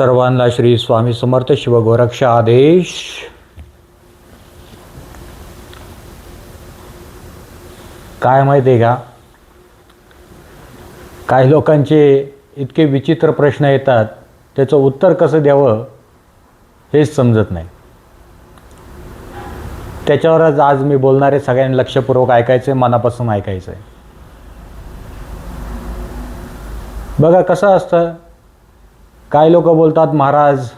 सर्वांना श्री स्वामी समर्थ शिवगोरक्ष आदेश. काय माहिती आहे का? काही लोकांचे इतके विचित्र प्रश्न येतात त्याचं उत्तर कसं द्यावं हेच समजत नाही. त्याच्यावरच आज मी बोलणारे सगळ्यांनी लक्षपूर्वक ऐकायचे मनापासून ऐकायचं आहे बघा कसं असतं काही लोक बोलतात महाराज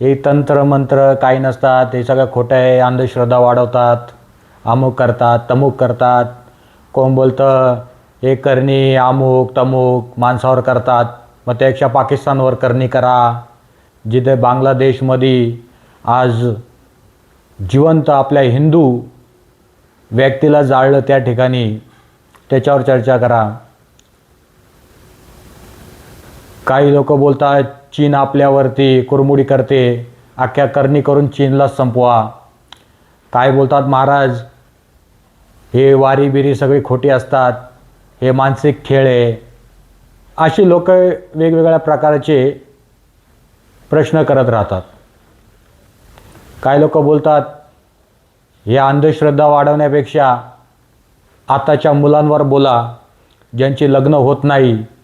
हे तंत्र मंत्र काही नसतात. हे सगळं खोटं आहे. अंधश्रद्धा वाढवतात. अमुक करतात तमुक करतात. कोण बोलतं हे करणी अमुक तमुक माणसावर करतात. मग त्यापेक्षा पाकिस्तानवर करणी करा. जिथे बांगलादेशमध्ये आज जिवंत आपल्या हिंदू व्यक्तीला जाळलं त्या ठिकाणी त्याच्यावर चर्चा करा. काही लोक बोलतात चीन आपल्यावरती कुरमुडी करते. अख्ख्या करणी करून चीनला संपवा. काय बोलतात महाराज? हे वारी बिरी सगळी खोटी असतात. हे मानसिक खेळ आहे. अशी लोक वेगवेगळ्या प्रकारचे प्रश्न करत राहतात. काही लोक बोलतात हे अंधश्रद्धा वाढवण्यापेक्षा आताच्या मुलांवर बोला. ज्यांची लग्न होत नाही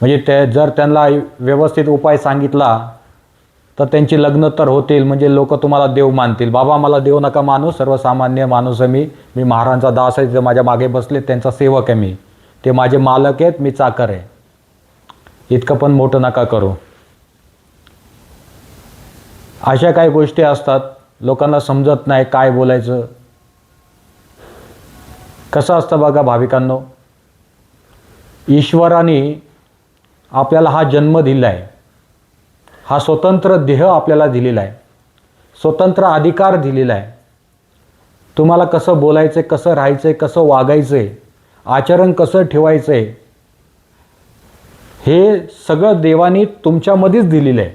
म्हणजे ते जर त्यांना व्यवस्थित उपाय सांगितला तर त्यांची लग्न तर होतील म्हणजे लोक तुम्हाला देव मानतील. बाबा मला देव नका मानू सर्वसामान्य माणूस आहे मी. मी महाराजांचा दास आहे जे माझ्या मागे बसले त्यांचा सेवक आहे मी. ते माझे मालक आहेत मी चाकर आहे. इतकं पण मोठं नका करू. अशा काही गोष्टी असतात लोकांना समजत नाही काय बोलायचं. कसं असतं बघा भाविकांनो? ईश्वराने आपल्याला हा जन्म दिला आहे. हा स्वतंत्र देह आपल्याला दिलेला आहे. स्वतंत्र अधिकार दिलेला आहे. तुम्हाला कसं बोलायचं आहे कसं राहायचं कसं वागायचं आहे आचरण कसं ठेवायचं आहे हे सगळं देवानी तुमच्यामध्येच दिलेलं आहे.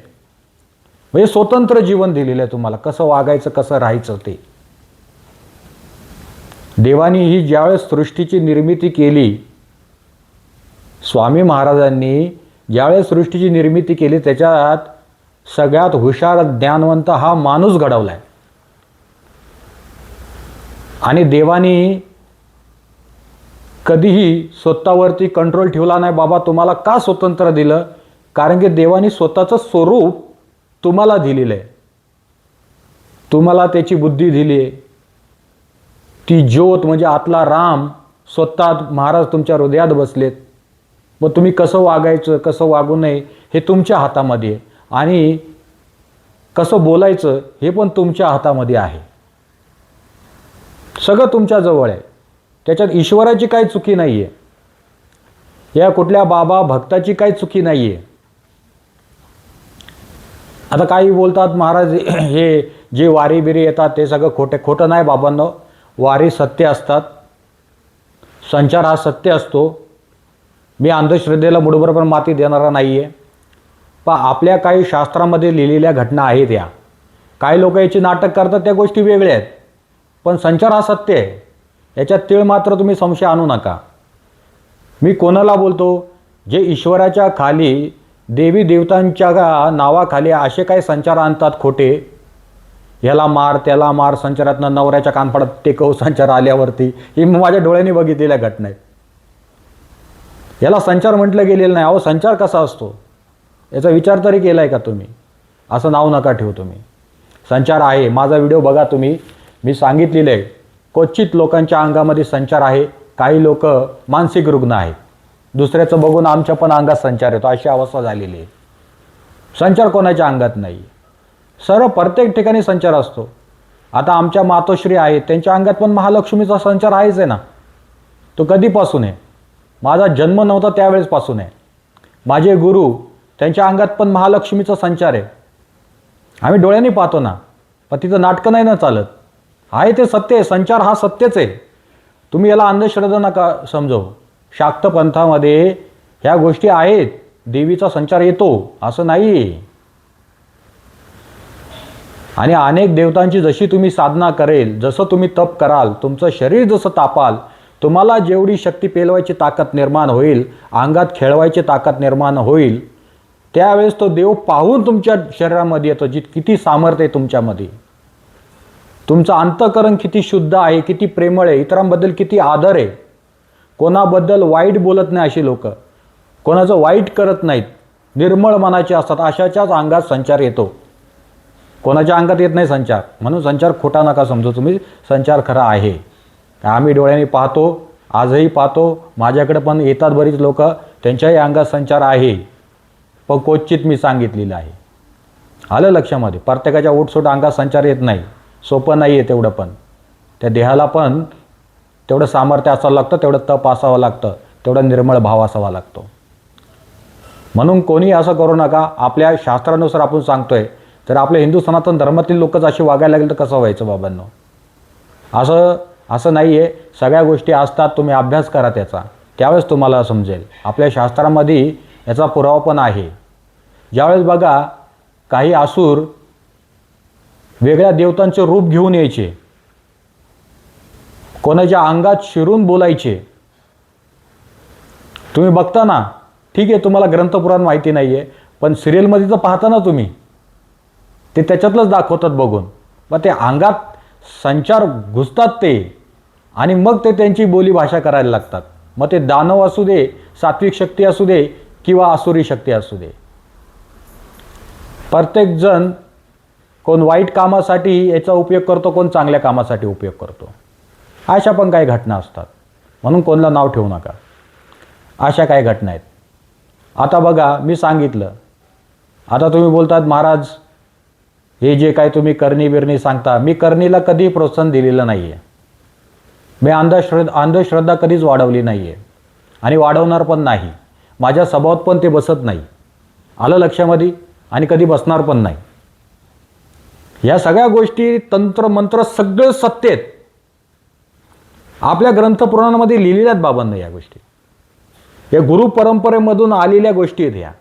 म्हणजे स्वतंत्र जीवन दिलेलं आहे तुम्हाला. कसं वागायचं कसं राहायचं ते. देवानी ही ज्यावेळेस सृष्टीची निर्मिती केली स्वामी महाराजांनी ज्यावेळेस सृष्टीची निर्मिती केली त्याच्यात सगळ्यात हुशार ज्ञानवंत हा माणूस घडवला आहे आणि देवानी कधीही स्वतःवरती कंट्रोल ठेवला नाही बाबा तुम्हाला का स्वतंत्र दिलं? कारण की देवानी स्वतःचं स्वरूप तुम्हाला दिलेलं आहे तुम्हाला त्याची बुद्धी दिली आहे ती ज्योत म्हणजे आतला राम स्वतः महाराज तुमच्या हृदयात बसलेत. मग तुम्ही कसं वागायचं कसं वागू नये हे तुमच्या हातामध्ये आहे. आणि कसं बोलायचं हे पण तुमच्या हातामध्ये आहे. सगळं तुमच्याजवळ आहे. त्याच्यात ईश्वराची काही चुकी नाही आहे या कुठल्या बाबा भक्ताची काही चुकी नाही आहे आता काही बोलतात महाराज हे जे वारी बिरी येतात ते सगळं खोटे खोटं नाही बाबांनो. वारी सत्य असतात. संचार हा सत्य असतो. मी अंधश्रद्धेला मुठभर पण माती देणारा नाही आहे पण आपल्या काही शास्त्रामध्ये लिहिलेल्या घटना आहेत या. काही लोक याची नाटक करतात त्या गोष्टी वेगळ्या आहेत. पण संचार हा सत्य आहे. याच्यात तीळ मात्र तुम्ही संशय आणू नका. मी कोणाला बोलतो? जे ईश्वराच्या खाली देवी देवतांच्या नावाखाली असे काही संचार आणतात खोटे? ह्याला मार त्याला मार संचारातनं नवऱ्याच्या कानफाडात टेकव संचार आल्यावरती. ही माझ्या डोळ्यांनी बघितलेल्या घटना आहेत. याला संचार म्हटलं गेलेलं नाही. अहो संचार कसा असतो? याचा विचार तरी केला आहे का तुम्ही? असं नाव नका ठेवू तुम्ही. संचार आहे. माझा व्हिडिओ बघा तुम्ही. मी सांगितलेलं आहे. क्वचित लोकांच्या अंगामध्ये संचार आहे. काही लोक मानसिक रुग्ण आहेत. दुसऱ्याचं बघून आमच्या पण अंगात संचार येतो. अशी अवस्था झालेली आहे. संचार कोणाच्या अंगात नाही. सर्व प्रत्येक ठिकाणी संचार असतो. आता आमच्या मातोश्री आहेत. त्यांच्या अंगात पण महालक्ष्मीचा संचार आहेच आहे ना. तो कधीपासून आहे? माझा जन्म नव्हता त्यावेळेसपासून आहे. माझे गुरु त्यांच्या अंगात पण महालक्ष्मीचा संचार आहे. आम्ही डोळ्यांनी पाहतो ना पण तिथं नाटकं नाही ना चालत. आहे ते सत्य आहे संचार हा सत्यच आहे. तुम्ही याला अंधश्रद्धा नका समजो शाक्त पंथामध्ये ह्या गोष्टी आहेत देवीचा संचार येतो असं नाही आणि अनेक देवतांची जशी तुम्ही साधना करेल जसं तुम्ही तप कराल तुमचं शरीर जसं तापाल तुम्हाला जेवढी शक्ती पेलवायची ताकद निर्माण होईल अंगात खेळवायची ताकद निर्माण होईल त्यावेळेस तो देव पाहून तुमच्या शरीरामध्ये येतो जी किती सामर्थ्य आहे तुमच्यामध्ये. तुमचं अंतकरण किती शुद्ध आहे किती प्रेमळ आहे इतरांबद्दल किती आदर आहे. कोणाबद्दल वाईट बोलत नाही अशी लोक. कोणाचं वाईट करत नाहीत. निर्मळ मनाचे असतात अशाच्याच अंगात संचार येतो. कोणाच्या अंगात येत नाही संचार. म्हणून संचार खोटा नका समजू तुम्ही. संचार खरा आहे. आम्ही डोळ्यांनी पाहतो आजही पाहतो. माझ्याकडे पण येतात बरीच लोक. त्यांच्याही अंगात संचार आहे. पण क्वचित मी सांगितलेलं आहे. आलं लक्षामध्ये. प्रत्येकाच्या ओटसोट अंगात संचार येत नाही. सोपं नाही आहे तेवढं पण. त्या देहाला पण तेवढं सामर्थ्य असावं लागतं तेवढं तप असावं लागतं तेवढा निर्मळ भाव असावा लागतो. म्हणून कोणी असं करू नका. आपल्या शास्त्रानुसार आपण सांगतोय. तर आपल्या हिंदू सनातन धर्मातील लोकच असे वागायला लागेल तर कसं व्हायचं बाबांनो? असं असं नाही आहे सगळ्या गोष्टी असतात तुम्ही अभ्यास करा त्याचा. त्यावेळेस तुम्हाला समजेल. आपल्या शास्त्रामध्ये याचा पुरावा पण आहे. ज्यावेळेस बघा काही आसूर वेगळ्या देवतांचे रूप घेऊन यायचे. कोणाच्या अंगात शिरून बोलायचे. तुम्ही बघता ना ठीक आहे तुम्हाला ग्रंथपुराण माहिती नाही आहे पण सिरियलमध्ये तर पाहता ना तुम्ही. ते त्याच्यातलंच दाखवतात बघून. मग ते अंगात संचार घुसतात ते आणि मग ते त्यांची बोलीभाषा करायला लागतात. मग ते दानव असू दे सात्विक शक्ती असू दे किंवा असुरी शक्ती असू दे. प्रत्येकजण कोण वाईट कामासाठी याचा उपयोग करतो कोण चांगल्या कामासाठी उपयोग करतो. अशा पण काही घटना असतात. म्हणून कोणाला नाव ठेवू नका. अशा काही घटना आहेत. आता बघा मी सांगितलं. आता तुम्ही बोलतात महाराज हे जे काय तुम्ही करणी बिरणी सांगता मी करणीला कधी प्रोत्साहन दिलेलं नाही आहे मी अंधश्रद्धा अंधश्रद्धा कधीच वाढवली नाही आहे आणि वाढवणार पण नाही. माझ्या स्वभावात पण ते बसत नाही. आलं लक्षामध्ये? आणि कधी बसणार पण नाही. या सगळ्या गोष्टी तंत्र मंत्र सगळं सत्य आहेत. आपल्या ग्रंथपुराणामध्ये लिहिलेल्या आहेत बाबांना या गोष्टी. या गुरु परंपरेमधून आलेल्या गोष्टी आहेत ह्या.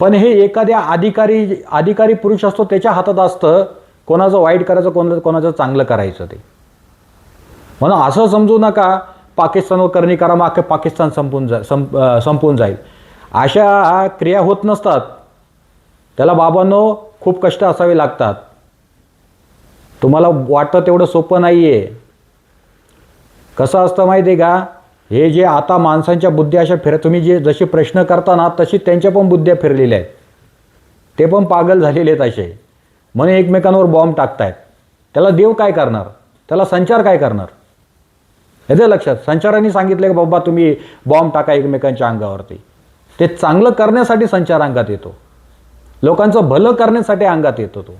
पण हे एखाद्या अधिकारी अधिकारी पुरुष असतो त्याच्या हातात असतं कोणाचं वाईट करायचं कोणाचं कोणाचं चांगलं करायचं ते. म्हणून असं समजू नका पाकिस्तानवर करणी करा मग पाकिस्तान संपून जा संप संपून जाईल. अशा क्रिया होत नसतात. त्याला बाबांनो खूप कष्ट असावे लागतात. तुम्हाला वाटतं तेवढं सोपं नाही आहे कसं असतं माहिती आहे का? हे जे आता माणसांच्या बुद्ध्या अशा फिर तुम्ही जे जसे प्रश्न करता ना तशी त्यांच्या पण बुद्ध्या फिरलेल्या आहेत. ते पण पागल झालेले आहेत असे. म्हणे एकमेकांवर बॉम्ब टाकतायत. त्याला देव काय करणार? त्याला संचार काय करणार? येते लक्षात संचारांनी सांगितलं की बाबा तुम्ही बॉम्ब टाका एकमेकांच्या अंगावरती. ते चांगलं करण्यासाठी संचार अंगात येतो. लोकांचं भलं करण्यासाठी अंगात येतो तो.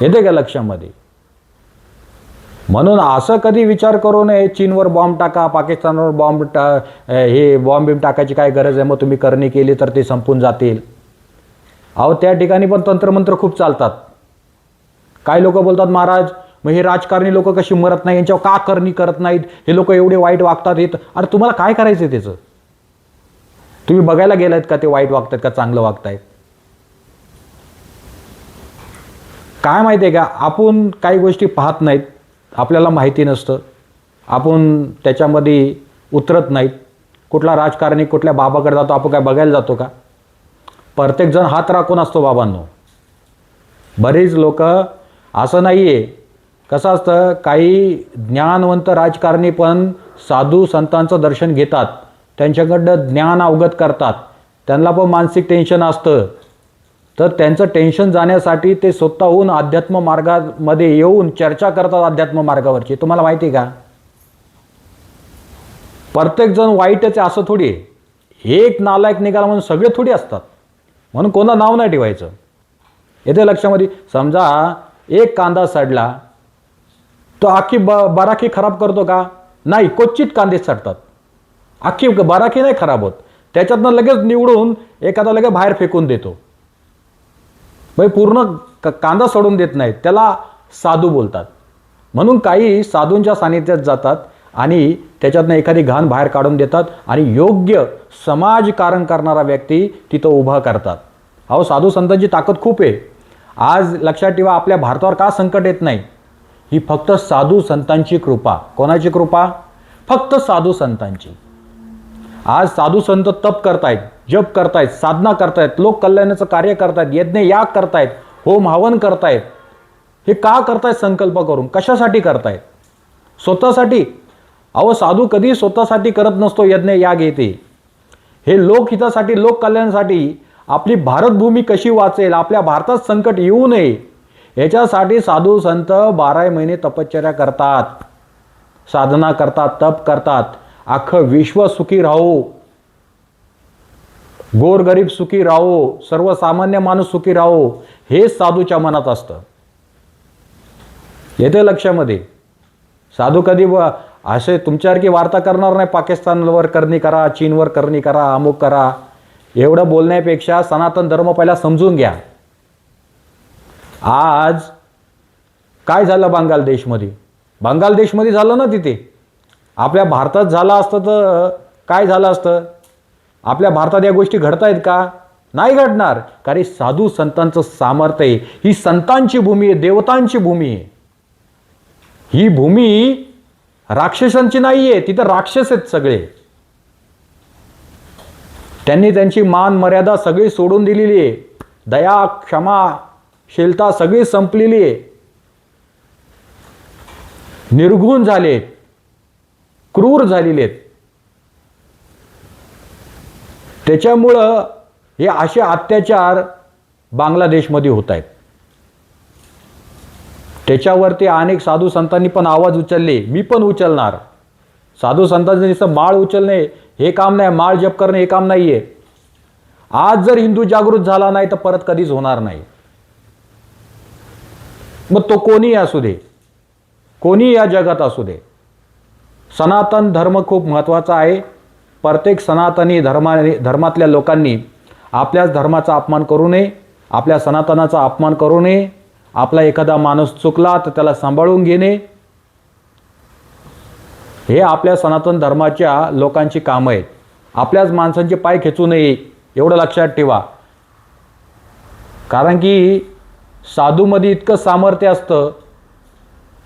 येते का लक्षामध्ये? म्हणून असं कधी विचार करू नये चीनवर बॉम्ब टाका पाकिस्तानवर बॉम्ब टा हे बॉम्ब बिम टाकायची काय गरज आहे? मग तुम्ही करणी केली तर ते संपून जातील. अहो त्या ठिकाणी पण तंत्रमंत्र खूप चालतात. काही लोक बोलतात महाराज मग हे राजकारणी लोक कशी मरत नाही? यांच्यावर का करणी करत नाहीत? हे लोक एवढे वाईट वागतात येत अरे तुम्हाला काय करायचं आहे त्याचं? तुम्ही बघायला गेलात का ते वाईट वागतायत का चांगलं वागतायत? काय माहिती आहे का? आपण काही गोष्टी पाहत नाहीत. आपल्याला माहिती नसतं. आपण त्याच्यामध्ये उतरत नाहीत. कुठला राजकारणी कुठल्या बाबाकडे जातो आपण काय बघायला जातो का? प्रत्येकजण हात राखून असतो बाबांनो. बरेच लोक असं नाही आहे कसं असतं? काही ज्ञानवंत राजकारणी पण साधू संतांचं दर्शन घेतात. त्यांच्याकडनं ज्ञान अवगत करतात. त्यांना पण मानसिक टेन्शन असतं. तर त्यांचं टेन्शन जाण्यासाठी ते स्वतःहून अध्यात्म मार्गामध्ये येऊन चर्चा करतात अध्यात्म मार्गावरची. तुम्हाला माहिती आहे का? प्रत्येकजण वाईटच आहे असं थोडी आहे. एक नालायक निघाला म्हणून सगळे थोडी असतात. म्हणून कोणा नाव नाही ठेवायचं. येते लक्षामध्ये. समजा एक कांदा सडला तो आखी ब बराखी खराब करतो का? नाही क्वचित कांदे सडतात. अख्खी बराखी नाही खराब होत. त्याच्यातनं लगेच निवडून एखादा लगेच बाहेर फेकून देतो. म्हणजे पूर्ण क- कांदा सोडून देत नाहीत. त्याला साधू बोलतात. म्हणून काही साधूंच्या सानिध्यात जातात आणि त्याच्यातनं एखादी घाण बाहेर काढून देतात आणि योग्य समाजकारण करणारा व्यक्ती तिथं उभा करतात. अहो साधू संतांची ताकद खूप आहे. आज लक्षात ठेवा आपल्या भारतावर का संकट येत नाही? ही फक्त साधू संतांची कृपा. कोणाची कृपा? फक्त साधू संतांची. आज साधू संत तप करतायत जप करतायत साधना करतायत लोक कल्याणाचं कार्य करतायत यज्ञ याग करतायत होम हवन करतायत. हे का करतायत संकल्प करून? कशासाठी करतायत? स्वतःसाठी? अहो साधू कधी स्वतःसाठी करत नसतो यज्ञ याग येते हे लोकहितासाठी लोककल्याणासाठी आपली भारतभूमी कशी वाचेल? आपल्या भारतात संकट येऊ नये. याच्यासाठी साधू संत बारा महिने तपश्चर्या करतात. साधना करतात तप करतात. अख्खं विश्व सुखी राहो. गोरगरीब सुखी राहो. सर्वसामान्य माणूस सुखी राहो. हेच साधूच्या मनात असतं. येते लक्षामध्ये. साधू कधी व असे तुमच्यासारखी वार्ता करणार नाही. पाकिस्तानवर करणी करा चीनवर करणी करा अमुक करा. एवढं बोलण्यापेक्षा सनातन धर्म पहिला समजून घ्या. आज काय झालं बांगलादेशमध्ये बांगलादेशमध्ये झालं ना तिथे? आपल्या भारतात झालं असतं तर काय झालं असतं? आपल्या भारतात या गोष्टी घडतायत का? नाही घडणार. कारण साधू संतांचं सामर्थ्य आहे. ही संतांची भूमी आहे देवतांची भूमी आहे. ही भूमी राक्षसांची नाही आहे तिथं राक्षस आहेत सगळे. त्यांनी त्यांची मान मर्यादा सगळी सोडून दिलेली आहे. दया क्षमा शीलता सगळी संपलेली आहे. निर्गुण झालेत. क्रूर झालेले आहेत. त्याच्यामुळं हे असे अत्याचार बांगलादेशमध्ये होत आहेत. त्याच्यावरती अनेक साधू संतांनी पण आवाज उचलले. मी पण उचलणार. साधू संतांचं नुसतं माळ उचलणे हे काम नाही माळ जप करणे हे काम नाही आहे आज जर हिंदू जागृत झाला नाही तर परत कधीच होणार नाही. मग तो कोणी असू दे. कोणी या जगात असू दे. सनातन धर्म खूप महत्त्वाचा आहे. प्रत्येक सनातनी धर्मा धर्मातल्या लोकांनी आपल्याच धर्माचा अपमान करू नये आपल्या सनातनाचा अपमान करू नये आपला एखादा माणूस चुकला तर त्याला सांभाळून घेणे हे आपल्या सनातन धर्माच्या लोकांची कामं आहेत. आपल्याच माणसांचे पाय खेचू नये एवढं लक्षात ठेवा. कारण की साधूमध्ये इतकं सामर्थ्य असतं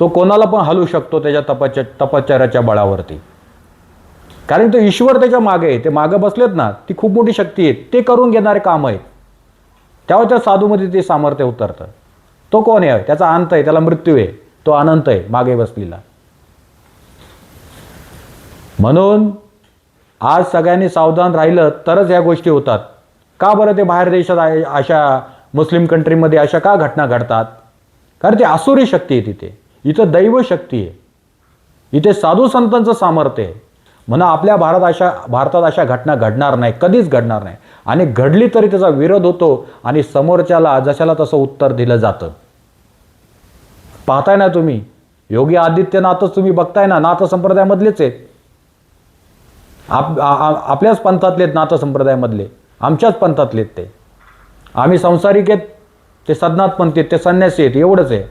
तो कोणाला पण हलू शकतो त्याच्या तपच्या तपश्चर्याच्या बळावरती. कारण तो ईश्वर त्याच्यामागे आहे. ते मागं बसलेत ना ती खूप मोठी शक्ती आहे. ते करून घेणारे काम आहे त्यावर त्या साधूमध्ये ते सामर्थ्य उतरतं. तो कोण आहे? त्याचा अंत आहे. त्याला मृत्यू आहे. तो अनंत आहे मागे बसलेला. म्हणून आज सगळ्यांनी सावधान राहिलं तरच या गोष्टी होतात. का बरं ते बाहेर देशात आहे- अशा मुस्लिम कंट्रीमध्ये अशा का घटना घडतात? कारण ती आसुरी शक्ती आहे तिथे. इथं दैवशक्ती आहे. इथे साधू संतांचं सामर्थ्य आहे. म्हणा आपल्या भारत अशा भारतात अशा घटना घडणार नाही कधीच घडणार नाही. आणि घडली तरी त्याचा विरोध होतो आणि समोरच्याला जशाला तसं उत्तर दिलं जातं. पाहताय ना तुम्ही? योगी आदित्यनाथच तुम्ही बघताय ना? नाथ संप्रदायामधलेच आहेत. आप आपल्याच पंथातले आहेत नाथ संप्रदायामधले. आमच्याच पंथातले आहेत ते. आम्ही संसारिक आहेत ते सदनाथ पंथी आहेत ते संन्यासी आहेत एवढंच आहे.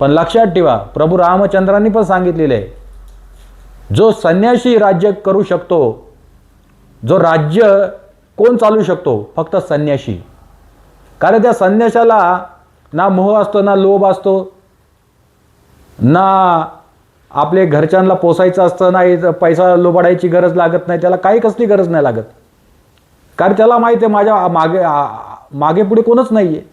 पण लक्षात ठेवा प्रभू रामचंद्रांनी पण सांगितलेलं आहे. जो संन्यासी राज्य करू शकतो जो राज्य कोण चालू शकतो? फक्त संन्याशी कारण त्या संन्याशाला ना मोह असतो ना लोभ असतो ना आपले घरच्यांना पोसायचं असतं नाही तर पैसा लोबाडायची गरज लागत नाही त्याला काही कसली गरज नाही लागत. कारण त्याला माहिती आहे माझ्या मागे मागे पुढे कोणच नाही आहे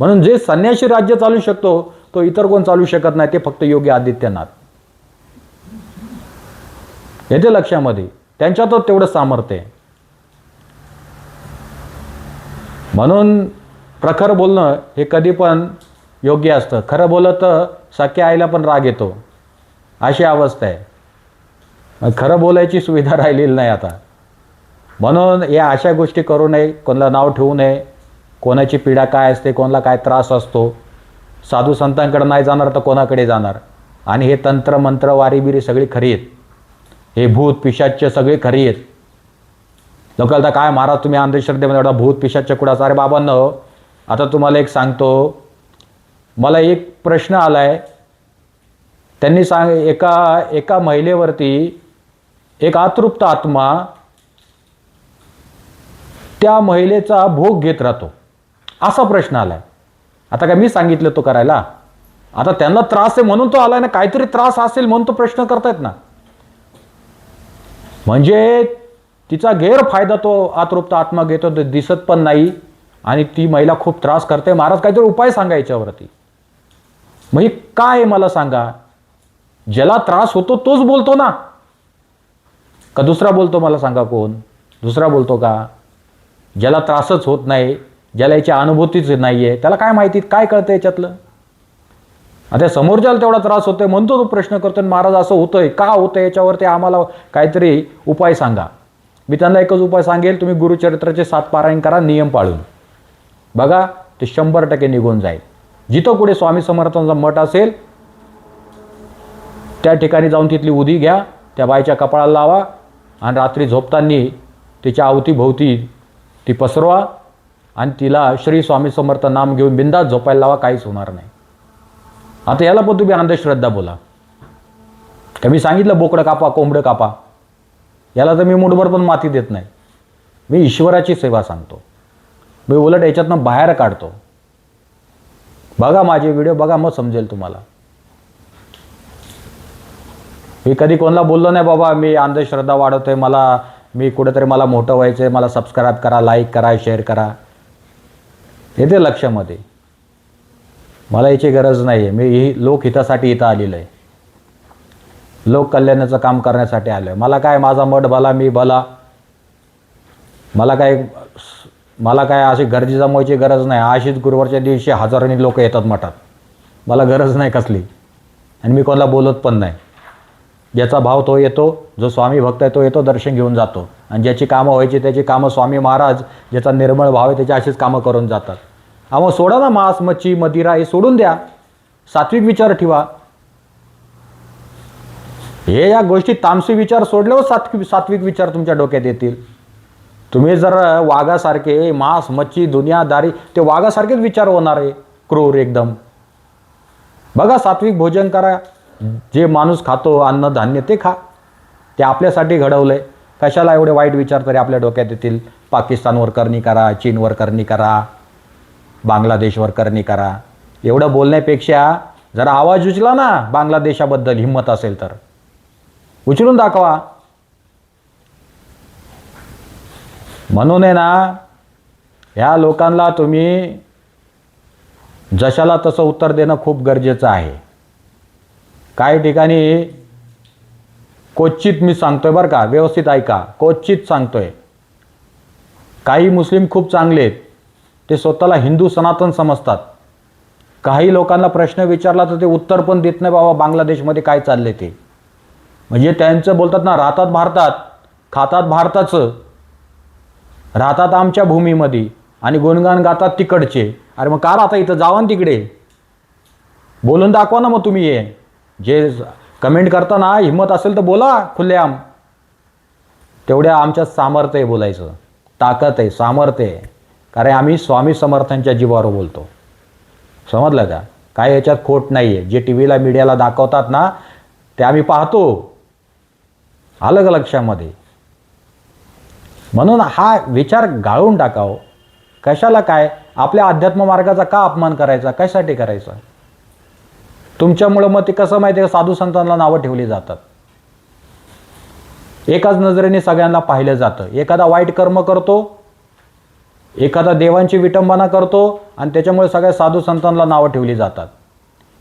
म्हणून जे संन्याशी राज्य चालू शकतो तो इतर कोण चालू शकत नाही ते फक्त योगी आदित्यनाथ. येते लक्षामध्ये त्यांच्यातच तेवढं सामर्थ्य आहे. म्हणून प्रखर बोलणं हे कधी पण योग्य असतं. खरं बोललं तर सख्या आईला पण राग येतो. अशी अवस्था आहे. खरं बोलायची सुविधा राहिलेली नाही आता. म्हणून या अशा गोष्टी करू नये. कोणाला नाव ठेवू नये. कोणाची पीडा काय असते कोणाला काय त्रास असतो. साधू संतांकडे नाही जाणार तर कोणाकडे जाणार? आणि हे तंत्र मंत्र वारीबिरी सगळी खरी आहेत. हे भूत पिशाच्य सगळे खरी आहेत. लोकांना काय महाराज तुम्ही अंधश्रद्धेमध्ये एवढा भूत पिशाच्य कुडाचा? अरे बाबांनो आता तुम्हाला एक सांगतो. मला एक प्रश्न आला आहे त्यांनी सांग एका एका महिलेवरती एक अतृप्त आत्मा त्या महिलेचा भोग घेत राहतो. असा प्रश्न आलाय. आता काय मी सांगितलं तो करायला? आता त्यांना त्रास आहे म्हणून तो आलाय ना काहीतरी त्रास असेल म्हणून तो प्रश्न करतायत ना. म्हणजे तिचा गैरफायदा तो आतृप्त आत्मा घेतो ते दिसत पण नाही आणि ती महिला खूप त्रास करते. महाराज काहीतरी उपाय सांगा याच्यावरती. म्हणजे काय आहे मला सांगा? ज्याला त्रास होतो तोच बोलतो ना. का दुसरा बोलतो मला सांगा कोण? दुसरा बोलतो का? ज्याला त्रासच होत नाही ज्याला याची अनुभूतीच नाही आहे त्याला काय माहिती काय कळतं याच्यातलं? आता समोरच्याला तेवढा त्रास होतोय म्हणतो तो प्रश्न करतो आणि महाराज असं होतंय का होतंय याच्यावरती आम्हाला काहीतरी उपाय सांगा. मी त्यांना एकच उपाय सांगेल तुम्ही गुरुचरित्राचे सात पारायण करा नियम पाळून. बघा ते शंभर टक्के निघून जाईल. जिथं कुठे स्वामी समर्थांचा मठ असेल त्या ठिकाणी जाऊन तिथली उदी घ्या त्या बाईच्या कपाळाला लावा आणि रात्री झोपताना तिच्या अवतीभोवती ती पसरवा आणि तिला श्री स्वामी समर्थ नाम घेऊन बिंदास झोपायला लावा काहीच होणार नाही. आता याला पण तुम्ही अंधश्रद्धा बोला. का मी सांगितलं बोकडं कापा कोंबडं कापा. याला तर मी मुठभर पण माती देत नाही. मी ईश्वराची सेवा सांगतो. मी उलट याच्यातनं बाहेर काढतो. बघा माझे व्हिडिओ बघा मग समजेल तुम्हाला. मी कधी कोणाला बोललो नाही बाबा मी अंधश्रद्धा वाढवतोय मला मी कुठेतरी मला मोठं व्हायचं आहे मला सबस्क्राईब करा लाईक करा शेअर करा. येते लक्षामध्ये मला याची गरज नाही आहे. मी ही लोकहितासाठी इथं आलेलं आहे. लोक कल्याणाचं काम करण्यासाठी आलं आहे मला काय माझा मठ भला मी भला. मला काय मला काय अशी गर्दी जमवायची गरज नाही. अशीच गुरुवारच्या दिवशी हजारोनी लोक येतात मठात. मला गरज नाही कसली. आणि मी कोणाला बोलत पण नाही. ज्याचा भाव तो येतो जो स्वामी भक्त आहे तो येतो दर्शन घेऊन जातो. आणि ज्याची कामं व्हायची त्याची कामं स्वामी महाराज ज्याचा निर्मळ भाव आहे त्याची अशीच कामं करून जातात. हा मग सोडा ना मांस मच्छी मदिरा हे सोडून द्या. सात्विक विचार ठेवा. हे या गोष्टी तामसी विचार सोडल्यावर सात्विक सात्विक विचार तुमच्या डोक्यात येतील. तुम्ही जर वाघासारखे मांस मच्छी दुनियादारी ते वाघासारखेच विचार होणार आहे क्रूर एकदम. बघा सात्विक भोजन करा. जे माणूस खातो अन्न धान्य ते खा. ते आपल्यासाठी घडवलं आहे कशाला एवढे वाईट विचार तरी आपल्या डोक्यात येतील? पाकिस्तानवर करणी करा चीनवर करणी करा बांगलादेशवर करणी करा. एवढं बोलण्यापेक्षा जरा आवाज उचला ना बांगलादेशाबद्दल हिंमत असेल तर. उचलून दाखवा. म्हणून आहे ना ह्या लोकांना तुम्ही जशाला तसं उत्तर देणं खूप गरजेचं आहे. काही ठिकाणी क्वचित मी सांगतोय बरं का व्यवस्थित ऐका. क्वचित सांगतोय. काही मुस्लिम खूप चांगले आहेत. ते स्वतःला हिंदू सनातन समजतात. काही लोकांना प्रश्न विचारला तर ते उत्तर पण देत नाही बाबा बांगलादेशमध्ये काय चालले ते. म्हणजे त्यांचं बोलतात ना राहतात भारतात खातात भारताचं. राहतात आमच्या भूमीमध्ये आणि गुणगान गातात तिकडचे. अरे मग का राहता इथं? जावा तिकडे. बोलून दाखवा ना मग तुम्ही हे. जे कमेंट करताना हिंमत असेल तर बोला खुल्लेआम तेवढ्या आमच्यात सामर्थ्य आहे बोलायचं. ताकद आहे सामर्थ्य आहे. कारण आम्ही स्वामी समर्थांच्या जीवावर बोलतो. समजलं का? काय याच्यात खोट नाही आहे जे टी व्हीला मीडियाला दाखवतात ना ते आम्ही पाहतो. आलं का लक्षामध्ये? म्हणून हा विचार गाळून टाकाव. कशाला काय? आपल्या अध्यात्म मार्गाचा का अपमान करायचा? कशासाठी करायचा? तुमच्यामुळं मग ते कसं माहिती आहे का? साधू संतांना नावं ठेवली जातात. एकाच नजरेने सगळ्यांना पाहिलं जातं. एखादा वाईट कर्म करतो एखादा देवांची विटंबना करतो आणि त्याच्यामुळे सगळ्या साधू संतांना नावं ठेवली जातात.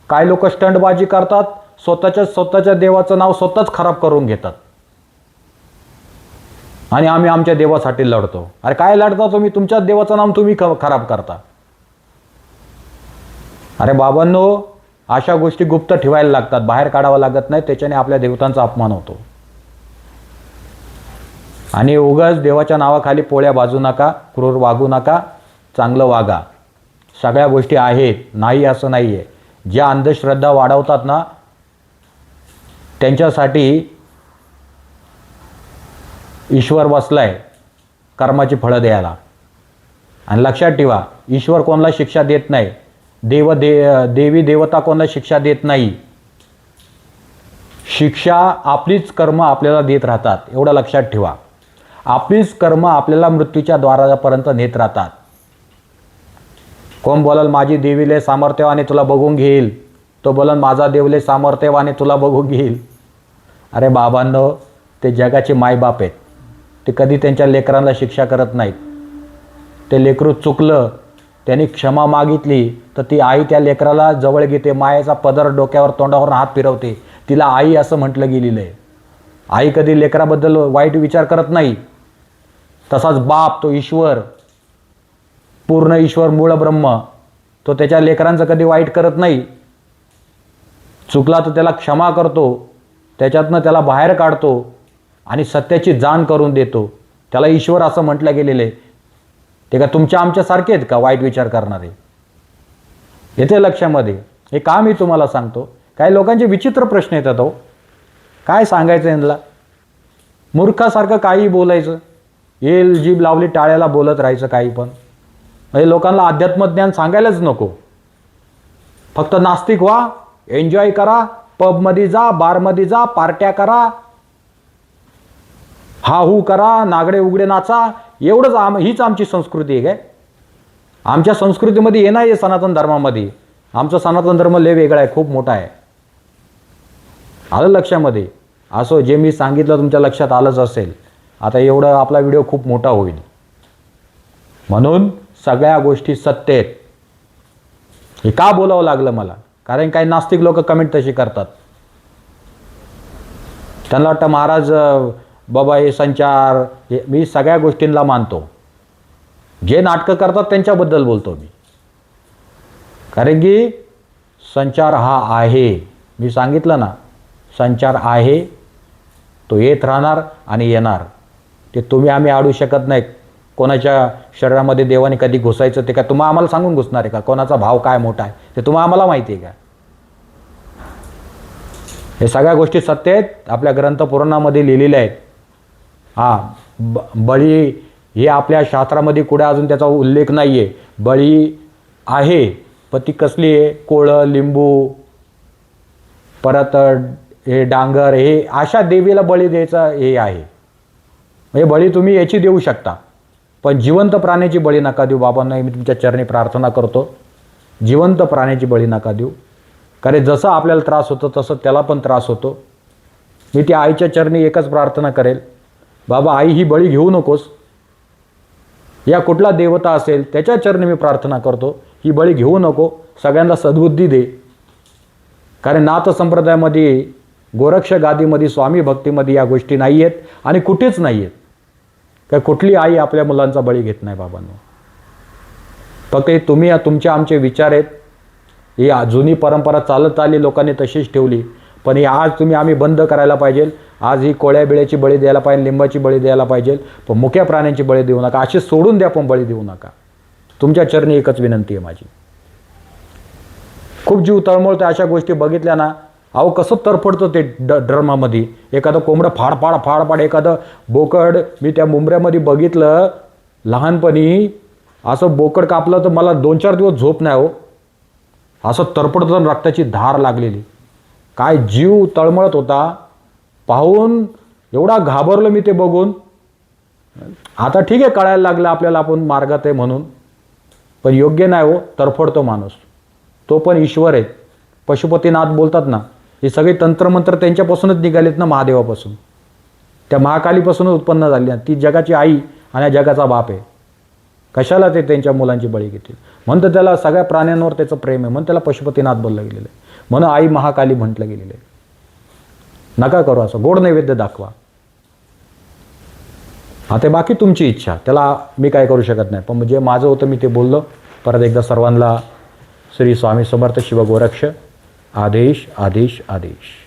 काय लोक स्टंटबाजी करतात स्वतःच्या स्वतःच्या देवाचं नाव स्वतःच खराब करून घेतात. आणि आम्ही आमच्या देवासाठी लढतो. अरे काय लढता तुम्ही? तुमच्याच देवाचं नाम तुम्ही ख- खराब करता. अरे बाबांनो अशा गोष्टी गुप्त ठेवायला लागतात. बाहेर काढावं लागत नाही. त्याच्याने आपल्या देवतांचा अपमान होतो. आणि उगाच देवाच्या नावाखाली पोळ्या बाजू नका क्रूर वागू नका चांगलं वागा. सगळ्या गोष्टी आहेत. नाही असं नाही आहे ज्या अंधश्रद्धा वाढवतात ना त्यांच्यासाठी ईश्वर बसलाय कर्माची फळं द्यायला. आणि लक्षात ठेवा ईश्वर कोणाला शिक्षा देत नाही. देव दे देवी देवता कोणाला शिक्षा देत नाही. शिक्षा आपलीच कर्म आपल्याला देत राहतात एवढं लक्षात ठेवा. आपलीच कर्म आपल्याला मृत्यूच्या द्वारापर्यंत नेत राहतात. कोण बोलाल माझी देवीले सामर्थ्यवाने तुला बघून घेईल. तो बोलल माझा देवले सामर्थ्यवाने तुला बघून घेईल. अरे बाबांनो ते जगाचे मायबाप आहेत. ते कधी त्यांच्या लेकरांना शिक्षा करत नाहीत. ते लेकरू चुकलं त्यांनी क्षमा मागितली तर ती आई त्या लेकराला जवळ घेते मायेचा पदर डोक्यावर तोंडावर हात फिरवते. तिला आई असं म्हटलं गेलेलं आहे. आई कधी लेकराबद्दल वाईट विचार करत नाही. तसाच बाप तो ईश्वर पूर्ण ईश्वर मूळ ब्रह्म तो त्याच्या लेकरांचं कधी वाईट करत नाही. चुकला तर त्याला क्षमा करतो त्याच्यातनं त्याला बाहेर काढतो आणि सत्याची जाण करून देतो. त्याला ईश्वर असं म्हटलं गेलेलं आहे. ते का तुमच्या आमच्यासारखे आहेत का? वाईट विचार करणारे. येते लक्षामध्ये. हे का मी तुम्हाला सांगतो? काही लोकांचे विचित्र प्रश्न येतात हो. काय सांगायचं यांना? मूर्खासारखं काही बोलायचं. येल जीभ लावली टाळ्याला बोलत राहायचं काही पण. म्हणजे लोकांना अध्यात्मज्ञान सांगायलाच नको. फक्त नास्तिक व्हा एन्जॉय करा पबमध्ये जा बारमध्ये जा पार्ट्या करा. हा हू करा नागडे उघडे नाचा एवढंच आम हीच आमची संस्कृती आहे काय? आमच्या संस्कृतीमध्ये येणं आहे सनातन धर्मामध्ये. आमचा सनातन धर्म लय वेगळा आहे खूप मोठा आहे. आलं लक्षामध्ये? असो जे मी सांगितलं तुमच्या लक्षात आलंच असेल. आता एवढं आपला व्हिडिओ खूप मोठा होईल. म्हणून सगळ्या गोष्टी सत्य आहेत. हे का बोलावं लागलं मला? कारण काही नास्तिक लोक कमेंट तशी करतात. त्यांना वाटतं महाराज बाबा हे संचार हे मी सगळ्या गोष्टींना मानतो. जे नाटकं करतात त्यांच्याबद्दल बोलतो मी. कारण की संचार हा आहे. मी सांगितलं ना संचार आहे तो येत राहणार आणि येणार. ते तुम्ही आम्ही आडू शकत नाही कोणाच्या शरीरामध्ये देवाने कधी घुसायचं ते काय तुम्हा आम्हाला सांगून घुसणार आहे का? कोणाचा भाव काय मोठा आहे? ते तुम्हाला आम्हाला माहिती आहे का? हे सगळ्या गोष्टी सत्य आहेत. आपल्या ग्रंथ पुराणामध्ये लिहिलेल्या आहेत. हां ब बळी हे आपल्या शास्त्रामध्ये कुठे अजून त्याचा उल्लेख नाही आहे बळी आहे पण ती कसली आहे? कोळं लिंबू परत हे डांगर हे अशा देवीला बळी द्यायचं हे आहे. म्हणजे बळी तुम्ही याची देऊ शकता. पण जिवंत प्राण्याची बळी नका देऊ. बाबांना मी तुमच्या चरणी प्रार्थना करतो. जिवंत प्राण्याची बळी नका देऊ. कारण जसं आपल्याला त्रास होतो तसं त्याला पण त्रास होतो. मी त्या आईच्या चरणी एकच प्रार्थना करेल. बाबा आई ही बळी घेऊ नकोस. या कुठला देवता असेल त्याच्या चरणी मी प्रार्थना करतो ही बळी घेऊ नको सगळ्यांना सद्बुद्धी दे. कारण नाथ संप्रदायामध्ये गोरक्ष गादीमध्ये स्वामी भक्तीमध्ये या गोष्टी नाही आहेत आणि कुठेच नाही आहेत काय कुठली आई आपल्या मुलांचा बळी घेत नाही बाबांनो? फक्त हे तुम्ही तुमचे आमचे विचार आहेत. ही जुनी परंपरा चालत आली लोकांनी तशीच ठेवली. पण ही आज तुम्ही आम्ही बंद करायला पाहिजे. आज ही कोळ्या बिळ्याची बळी द्यायला पाहिजे लिंबाची बळी द्यायला पाहिजे पण मुक्या प्राण्यांची बळी देऊ नका. अशी सोडून द्या पण बळी देऊ नका. तुमच्या चरणी एकच विनंती आहे माझी. खूप जीव तळमळतो अशा गोष्टी बघितल्या ना अहो कसं तरफडतं ते ड ड्रमामध्ये. एखादं कोंबडं फाडफाड फाड एखादं बोकड मी त्या मुंबऱ्यामध्ये बघितलं लहानपणी असं बोकड कापलं तर मला दोन चार दिवस झोप नाही हो. असं तरपडतं रक्ताची धार लागलेली. काय जीव तळमळत होता. पाहून एवढा घाबरलो मी ते बघून. आता ठीक आहे कळायला लागलं आपल्याला आपण मार्गात आहे म्हणून. पण योग्य नाही हो तरफडतो माणूस. तो पण ईश्वर आहे. पशुपतीनाथ बोलतात ना हे सगळे तंत्रमंत्र त्यांच्यापासूनच निघालेत ना महादेवापासून. त्या महाकालीपासूनच उत्पन्न झाली ना ती जगाची आई आणि जगाचा बाप आहे. कशाला ते त्यांच्या मुलांची बळी घेतील? म्हणतं त्याला सगळ्या प्राण्यांवर त्याचं प्रेम आहे. म्हणून त्याला पशुपतीनाथ बोललं गेलेलं आहे. म्हणून आई महाकाली म्हटलं गेलेलं आहे. नका करू असं. गोड नैवेद्य दाखवा. आता बाकी तुमची इच्छा. त्याला मी काय करू शकत नाही. पण जे माझं होतं मी ते बोललो. परत एकदा सर्वांना श्री स्वामी समर्थ शिवगोरक्ष. आदेश आदेश आदेश.